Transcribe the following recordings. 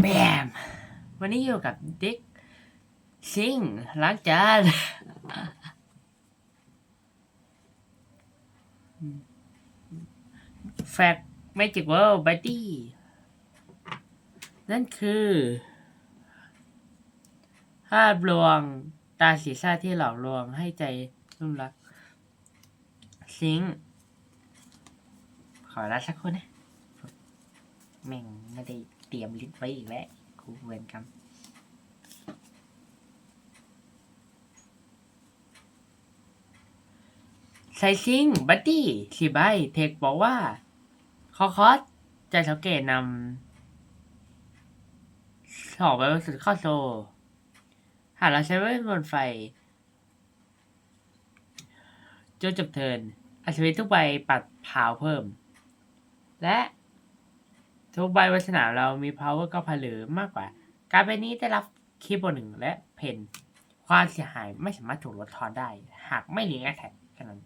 แบม วันนี้อยู่กับเด็กซิงล้างจานแฟกแมจิกเวิลด์บัตตี้ นั่นคือภาพลวงตาสีซ่าที่หลอกลวงให้ใจรุ่มรัก ซิง ขอรับสักคนนะ แม่งไม่ได้เตรียมลิสต์ไว้อีกแล้วกูเวรกรรมไซซิงบัตตี้สีใบเทคบอกว่า คอคอสจะสังเกตนำสองใบบนสุดเข้าโซ หากเราใช้เวทมนไฟจนจบเทินอัศวินทุกใบปัดพาวเพิ่ม และ ทุกใบบนสนามเรามี power ก็พลือมากกว่า การเป็นนี้ได้รับคีย์บอร์ดหนึ่งและเพนความเสียหายไม่สามารถถูกลดทอนได้ หากไม่เลี้ยงแอคแทกแค่นั้น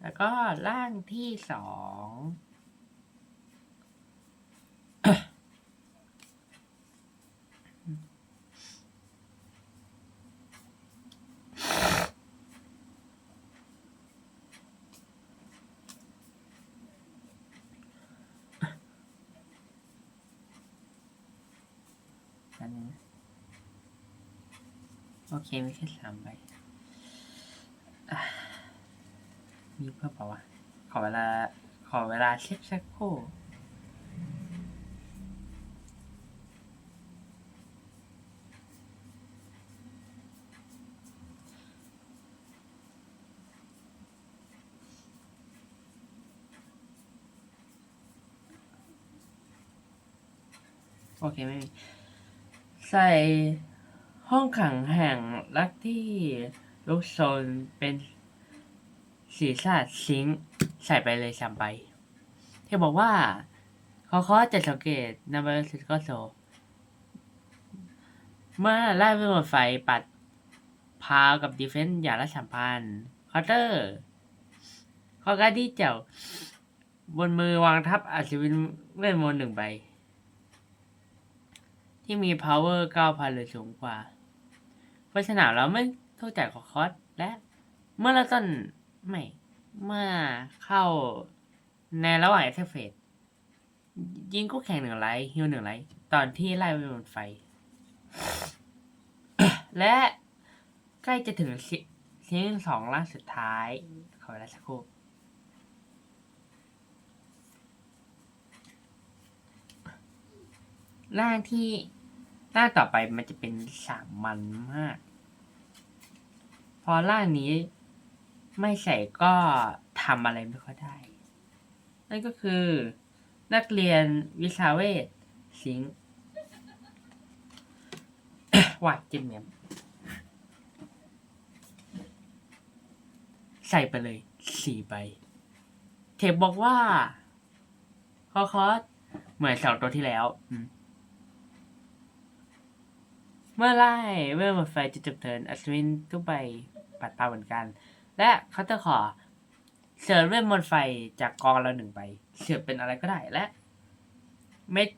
แล้วก็ร่างที่สอง อันนึงนะโอ เคมีแค่สามใบมีเพิ่มเปล่าวะขอเวลา ขอเวลาเช็คสักครู่โอเคไม่มีใส่ ห้องขังแห่งรักที่ลูกโซนเป็นศีรษะซิงค์ใส่ไปเลยสามใบเธอบอกว่าเขาเขาจะสังเกตนำไปสุดก็โซ เมื่อไล่ไปหมดไฟปัดพาวกับดีเฟนส์อย่างละสามพันคอเตอร์ข้อการที่เจ้าบนมือวางทับอัศวินเวทมนต์หนึ่งใบ ที่มี power 9,000 หรือสูงกว่า เพราะฉะนั้นเราไม่เข้าใจของคอสและเมื่อเราต้นไม่เมื่อเข้าในระหว่างเอเทเฟสยิงกู้แข่งหนึ่งไลท์ฮิวหนึ่งไลท์ตอนที่ไล่ไปบนไฟ และใกล้จะถึงซีซีซั่นสองล่าสุดท้าย ขอเวลาสักครู่ร่างที่ร่างต่อไปมันจะเป็นสามมันมาก พอร่างนี้ไม่ใส่ก็ทำอะไรไม่ค่อยได้ นั่นก็คือ นักเรียนวิชาเวทสิงห์ว่าจิ้มเมียมใส่ไปเลยสี่ใบ เทปบอกว่าคอคอสเหมือนสองตัวที่แล้ว เมื่อไล่เมื่อหมดไฟจะจบเทินอัศวินทุกใบปั ดเปล่าเหมือนกัน และเขาจะขอเสิร์ฟเวทมนต์ไฟจากกองเราหนึ่งใบเสิร์ฟเป็นอะไรก็ได้และเม็ด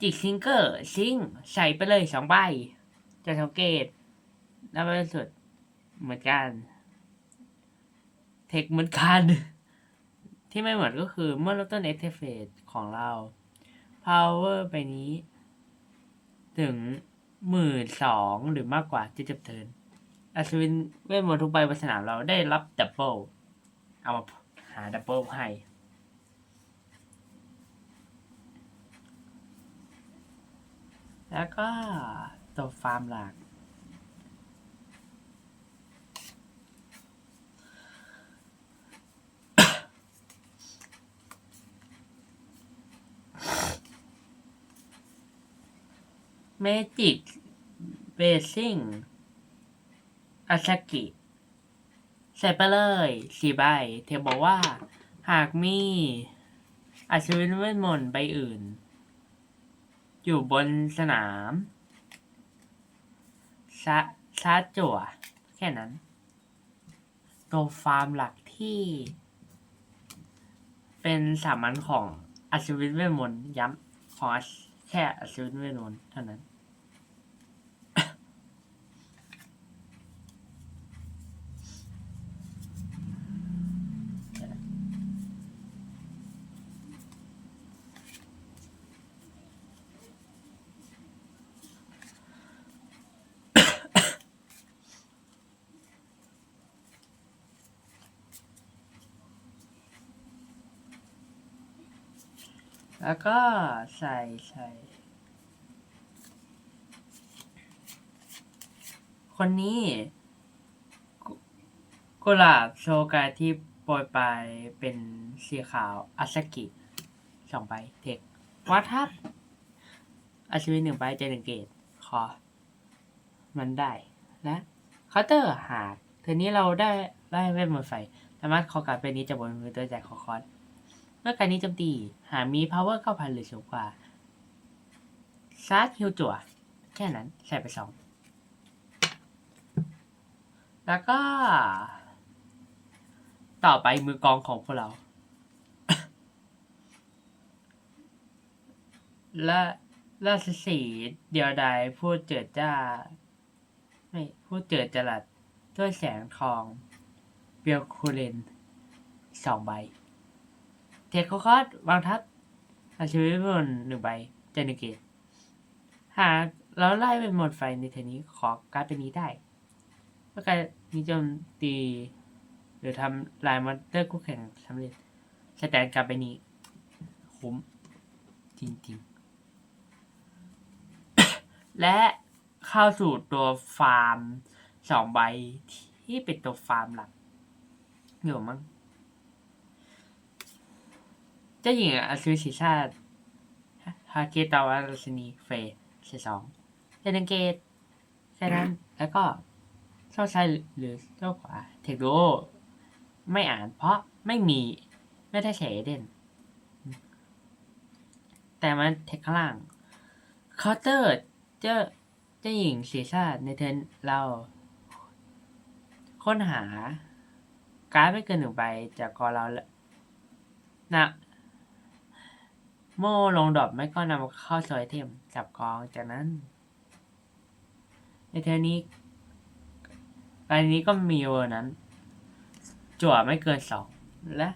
จิกซิงเกอร์ซิงใส่ไปเลยสองใบจะสังเกตแล้วไปสุดเหมือนกัน เทคเหมือนกัน ที่ไม่เหมือนก็คือเมื่อเราต้นเอเทเฟสของเรา power ไปนี้ ถึงหมื่นสองหรือมากกว่าจะจบเทิน อัศวินเวทมนต์ทุกใบบนสนามเราได้รับดับเบิลเอามาหาดับเบิลให้แล้วก็ตัวฟาร์มหลัก เมจิก เบสซิ่ง อาซากิ ใส่ไปเลยสี่ใบเทปบอกว่า หากมีอัศวินเวทมนต์ใบอื่น อยู่บนสนามชาชาจั่ว แค่นั้น ตัวฟาร์มหลักที่ เป็นสามัญของอัศวินเวทมนต์ย้ำของแค่อัศวินเวทมนต์เท่านั้น แล้วก็ใส่ใส่คนนี้กุหลาบโชกาที่โปรยปลายเป็นสีขาวอาซากิสองใบเทควัดทับอาชีวิตหนึ่งใบใจหนึ่งเกตคอมันได้และเคาน์เตอร์หากเทอนี้เราได้ได้เวทมนต์ไฟสามารถขอการเป็นนี้จะบนมือตัวแจกขอคอร์ เมื่อการนี้โจมตี หากมี power 9,000 หรือสูงกว่าชาร์ฮิวจั่ว แค่นั้นใส่ไปสอง แล้วก็ ต่อไปมือกองของพวกเรา และราชสีเดียวดายพูดเจิดจ้า ไม่พูดเจิดจรัสด้วยแสงทองเปียวคูเลนสองใบ ทคคอร์สวางทับอาชีวิตบนหนึ่งใบเจนเกตหากเราไล่เป็นหมดไฟในเทนี้ขอการเป็นนี้ได้เมื่อการนี้โจมตี หรือทำลายมอนเตอร์คู่แข่งสำเร็จสแตนการ์ดเป็นนี้คุ้มจริงๆ และเข้าสู่ตัวฟาร์มสองใบที่เป็นตัวฟาร์มหลักอยู่มั้ง จ้าหญิงอาซูชิชาติฮาเกตาวาราชินีเฟยเซสองเจนังเกตแค่นั้นแล้วก็เจ้าชายหรือเจ้าขวา เทคโดไม่อ่านเพราะไม่มี ไม่ได้ใช้เอเดนแต่มันเทคข้างล่างเคาน์เตอร์เจ้าเจ้าหญิงศีชาติในเทรนเรา ค้นหา การ์ดไม่เกินหนึ่งใบจากกอเราและนะ โม่ลงดอกไม่ก็นำเข้าโซยเทมจับกองจากนั้น ในเทอนี้อันนี้ก็มีเวอร์นั้น จั่วไม่เกินสองและ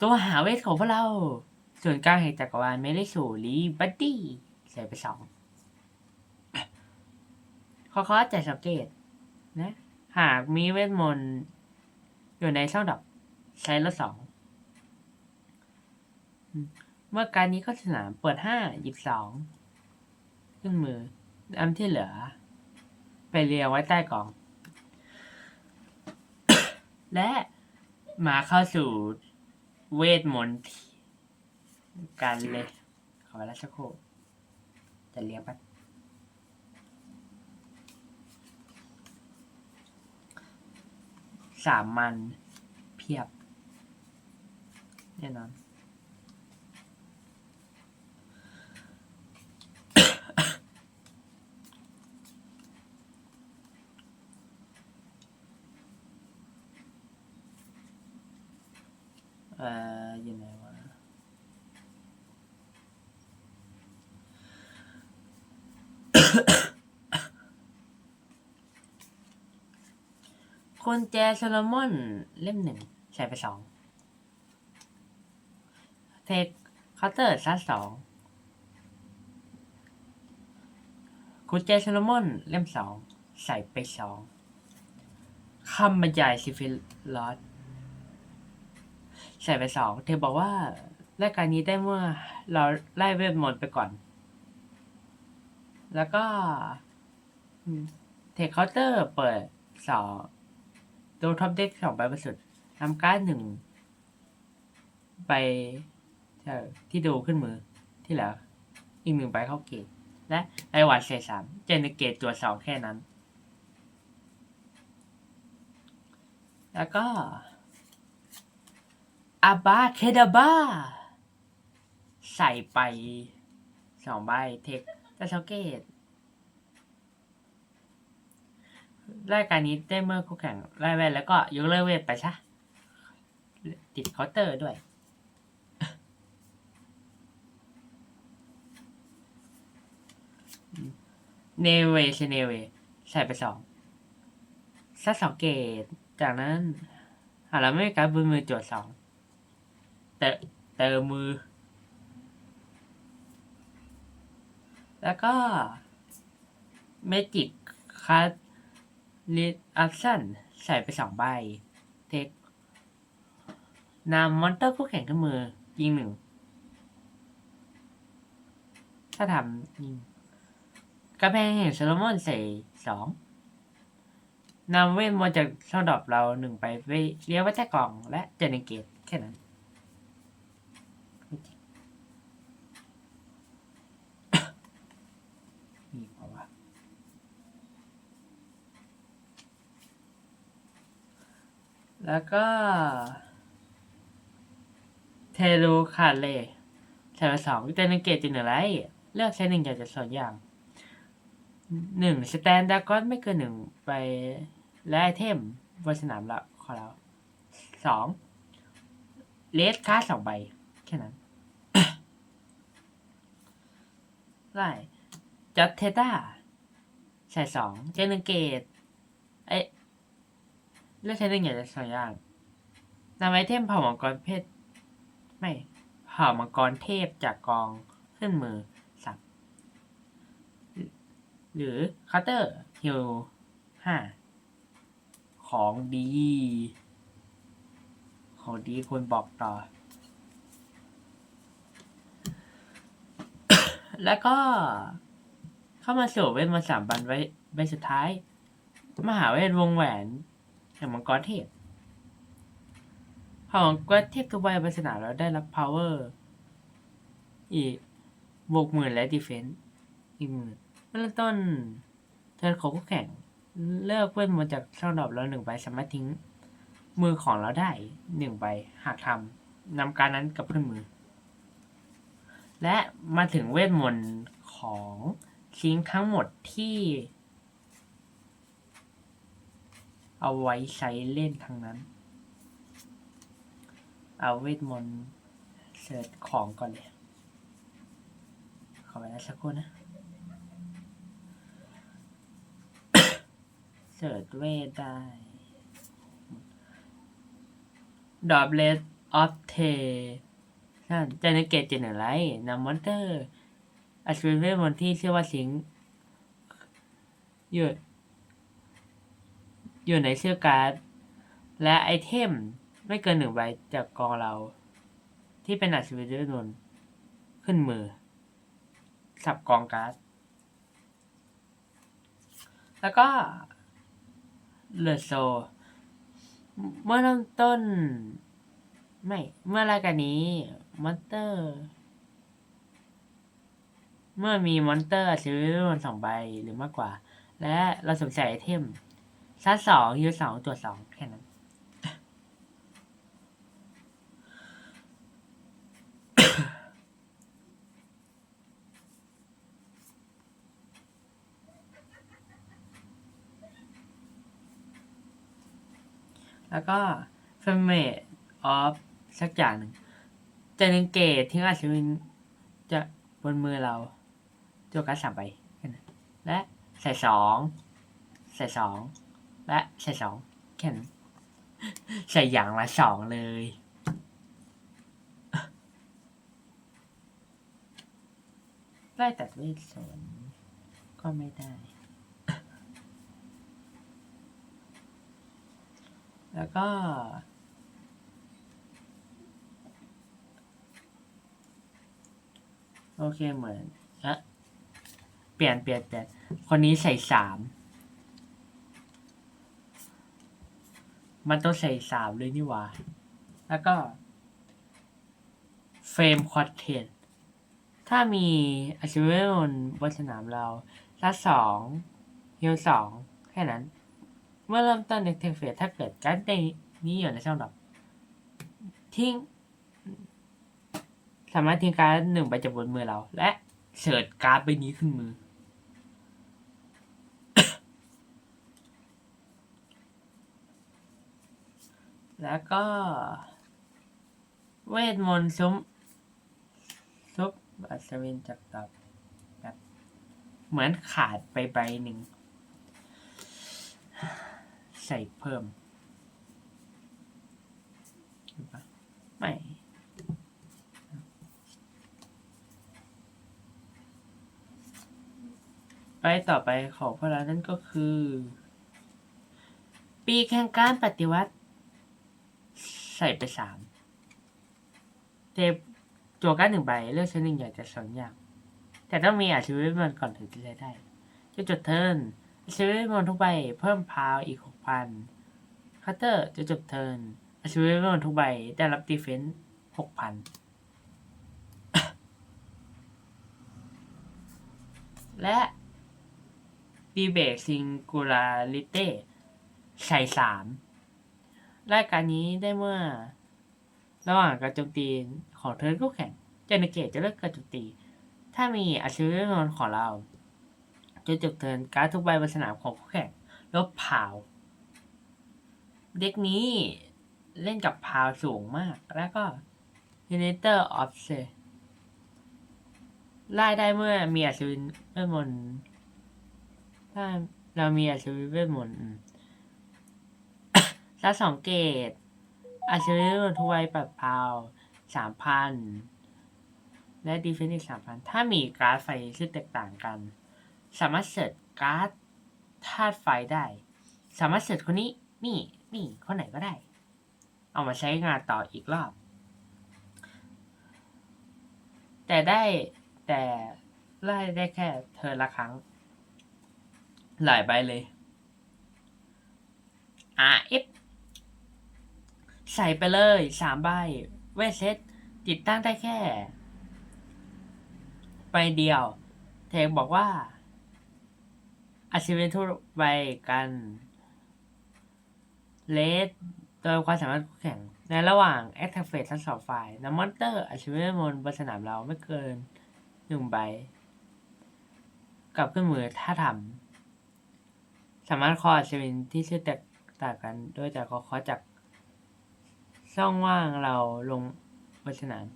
ตัวหาเวทของพวกเรา ส่วนกลางแห่งจักรวาลไม่ได้สู่ลีบัดดี้ใส่ไปสองขอขอแจกสังเกตนะ หากมีเวทมนต์อยู่ในช่องดอกใช้ละสอง เมื่อการนี้เข้าสนามเปิดห้าหยิบสองขึ้นมืออันที่เหลือ ไปเรียงไว้ใต้กล่อง และมาเข้าสู่เวทมนต์กันเลย ขอเวลาสักครู่จะเรียงไปบสามมันเพียบแน่นอน เอ่ออยู่ไหนวะ คนแจโซโลมอนเล่มหนึ่งใส่ไปสองเทคคาน์เตอร์ซัดสองคุณแจโซโลมอนเล่มสองใส่ไปสองคำบรรยายซิฟิลอสใส่ไปสองเธอบอกว่ารายการนี้ได้เมื่อเราไล่เวทมนต์ไปก่อน แล้วก็เทคเคาน์เตอร์เปิดสอง ดูท็อปเด็กสองใบบนสุดทำการ์ดหนึ่งไปที่ดูขึ้นมือที่เหลืออีกหนึ่งใบเข้าเกตและไอวันเซสามเจนเกตตัวสองแค่นั้น แล้วก็อาบาเคดาบาใส่ไปสองใบเทคแต่สังเกต รายการนี้ได้เมื่อคู่แข่งไล่เวทแล้วก็ยกเลิกเวทไปซะติดเคาน์เตอร์ด้วย เนเวชเนเว ใส่ไปสองซัดสองเกต จากนั้นหากเราไม่การบนมือจวดสองเตะเติมมือ แล้วก็เมจิกคัส ลิอัพชั่นใส่ไปสองใบ เทคนำมอนเตอร์คู่แข่งขึ้นมือ ยิงหนึ่ง ถ้าทำยิงกระแพงแห่งโซโลมอนใส่สองนำเวทมนต์จากช่องดรอปเราหนึ่งไปไปเลี้ยวไว้ใต้กล่องและเจเนเกตแค่นั้น มีเพราะว่า แล้วก็เทลูคาเลใส่ไปสองเจเนเกตจินอะไร เลือกใช้หนึ่งอย่างจากสองอย่างหนึ่งสแตนดากอนไม่เกินหนึ่งไปและไอเทมบนสนามละของเราสองเลสการ์ดสองใบ แค่นั้นไล่จัดเทต้าใส่สองเจนเกตไอ ยเลือกใช้หนึ่งอย่างจากสองอย่างนำไอเทมเผ่ามังกรเพชรไม่เผ่ามังกรเทพจากกองขึ้นมือสับหรือคัตเตอร์ฮิลห้าของดี ของดีควรบอกต่อ แล้วก็ เข้ามาสู่เวทมนต์สามบันไว้ใบสุดท้าย มหาเวทวงแหวน แห่งมังกรเทพพอมังกรเทพทุกใบบนสนามแล้วได้รับ power อีกบวกหมื่นและ defense อีกหมื่นเริ่มต้นเทิร์นของคู่แข่ง เลือกเพื่อนมาจากช่องดรอปเราหนึ่งใบสามารถทิ้ง มือของเราได้หนึ่งใบหากทำนำการนั้นกับเพื่อนมือ และมาถึงเวทมนต์ของทิ้งทั้งหมดที่ เอาไว้ใช้เล่นทั้งนั้น เอาเวทมนต์เสิร์ชของก่อนเลย ขอเวลาสักครู่นะ เสิร์ชเวทได้ ดอบเลสออฟเทนั่นเจเนเกตเจเนอไรนำมอนเตอร์อัศวินเวทมนต์ที่ชื่อว่าสิงห์อยู่ อยู่ในเสื้อการ์ด และไอเทมไม่เกินหนึ่งใบจากกองเรา ที่เป็นอัศวินเวนขึ้นมือ สับกองการ์ด แล้วก็เลโซ เมื่อเริ่มต้น ไม่ เมื่อรายการนี้มอนเตอร์ เมื่อมีมอนเตอร์ซื้อรนสองใบหรือมากกว่า และเราสวมใส่ไอเทม ซัดสองยูสองตัวสองแค่นั้น แล้วก็ f a m a t of สักอย่างหนึ่งจะหนึ่งเกตทิ้งอาชวินจะบนมือเราโจกัสสามไปแค่นั้นและใส่สองใส่สอง และใส่สองแค่นั้นใส่อย่างละสองเลย ได้แต่เวทสนก็ไม่ได้ แล้วก็โอเคเหมือนอะเปลี่ยนเปลี่ยนเปลี่ยนคนนี้ใส่สาม มันต้องใส่สามเลยนี่หว่า แล้วก็เฟรมคอร์เทนถ้ามีอัชเวลบนสนามเราละสองเฮลสองแค่นั้น เมื่อเริ่มต้นในเทคเฟสถ้าเกิดการ์ดในนี้อยู่ในช่องดอกทิ้ง สามารถทิ้งการหนึ่งไปจากบนมือเรา และเสิร์ชการ์ดใบนี้ขึ้นมือ แล้วก็ เวทมนต์ซุ้มซุปอัศวินจักรตอบแบบเหมือนขาดไปใบหนึ่ง ใส่เพิ่ม ไม่ไปต่อไปของพวกเรานั่นก็คือ ปีแข่งการปฏิวัติ ใส่ไปสามเทปจั่วการหนึ่งใบเลือกใช้หนึ่งอย่างจากสองอย่าง แต่ต้องมีอาชีวิตมันก่อนถึงจะใช้ได้จะจดเทิร์นอาชีวิตมันทุกใบเพิ่มพาวอีกหกพันคัตเตอร์จะจบเทิร์นอาชีวิตมันทุกใบได้รับดีเฟนส์หกพันและดีเบตซิงคูลาริเต้ใส่สาม รายการนี้ได้เมื่อ ระหว่างการโจมตีของเทิร์นคู่แข่งเจนเกตจะเลิกการโจมตี ถ้ามีอาชีพแน่นอนของเราจะจบเทิร์นการ์ดทุกใบบนสนามของคู่แข่งลบพาว เด็กนี้เล่นกับพาวสูงมาก แล้วก็ u n i t e r of s e ไล่ได้เมื่อมีอาชีพเวทมนต์ถ้าเรามีอาชีพเวทมนต์ อืมแล้วสองเกตอาชีพทวยปรับพาวสามพันและดีเฟนซ์อีกสามพันถ้ามีการ์ดไฟที่แตกต่างกัน สามารถเสิร์ชการ์ดธาตุไฟได้ สามารถเสิร์ชคนนี้นี่นี่คนไหนก็ได้ เอามาใช้งานต่ออีกรอบ แต่ได้แต่ไล่ได้แค่เธอละครั้ง หลายใบเลย RF ใส่ไปเลยสามใบเวทเซตติดตั้งได้แค่ใบเดียว เทคบอกว่าอาชีพทุกใบกันเลสโดยความสามารถคู่แข่ง ในระหว่าง a t t a c k Phase ทั้งสองฝ่ายนำมอนเตอร์อาชีพมนบนสนามเราไม่เกินหนึ่งใบกับเครื่องมือถ้าทำสามารถคออาชีพที่ชื่อแตกต่างกัน โดยจะขอขอจาก ช่องว่างเราลงบนสนาม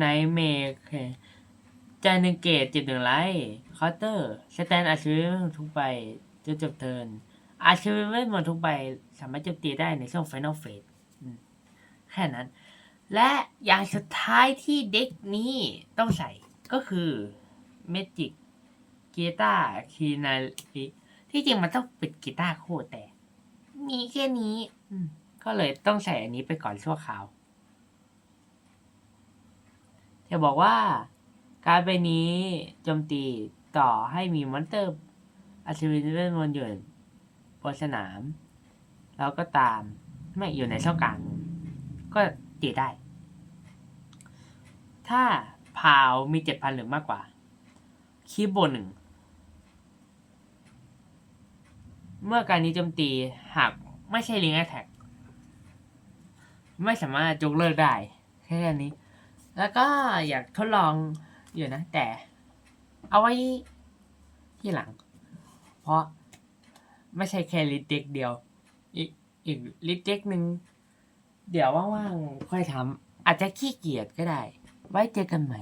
ในเมกจานึงเกตจิบหนึ่งไลท์เคาน์เตอร์ สแตนอาชีพทุกใบจะจบเทิน อาชีพเวทมนต์ทุกใบสามารถจมตีได้ในช่วง Final Phase อืมแค่นั้น และอย่างสุดท้ายที่เด็กนี้ต้องใส่ ก็คือเมจิกกีตาร์คีนาริที่จริงมันต้องเป็นกีตาร์คู่แต่ มีแค่นี้อืมก็เลยต้องใส่อันนี้ไปก่อนชั่วคราวจะบอกว่าการใบนี้โจมตีต่อให้มีมอนเตอร์อาชีวิตเวทมนต์อยู่บนสนาม แล้วก็ตามไม่อยู่ในช่องกลาง ก็ตีได้ ถ้า พาวมีเจ็ดพันหรือมากกว่า คีย์บนหนึ่ง เมื่อการนี้โจมตีหากไม่ใช่ลิงแอทแทกไม่สามารถยกเลิกได้ แค่นี้ แล้วก็อยากทดลองอยู่นะ แต่ เอาไว้ที่หลัง เพราะไม่ใช่แค่ลิตเด็กเดียว อีกอีกลิตเด็กหนึ่ง เดี๋ยวว่างๆ ค่อยทำอาจจะขี้เกียจก็ได้ ไว้เจอกันใหม่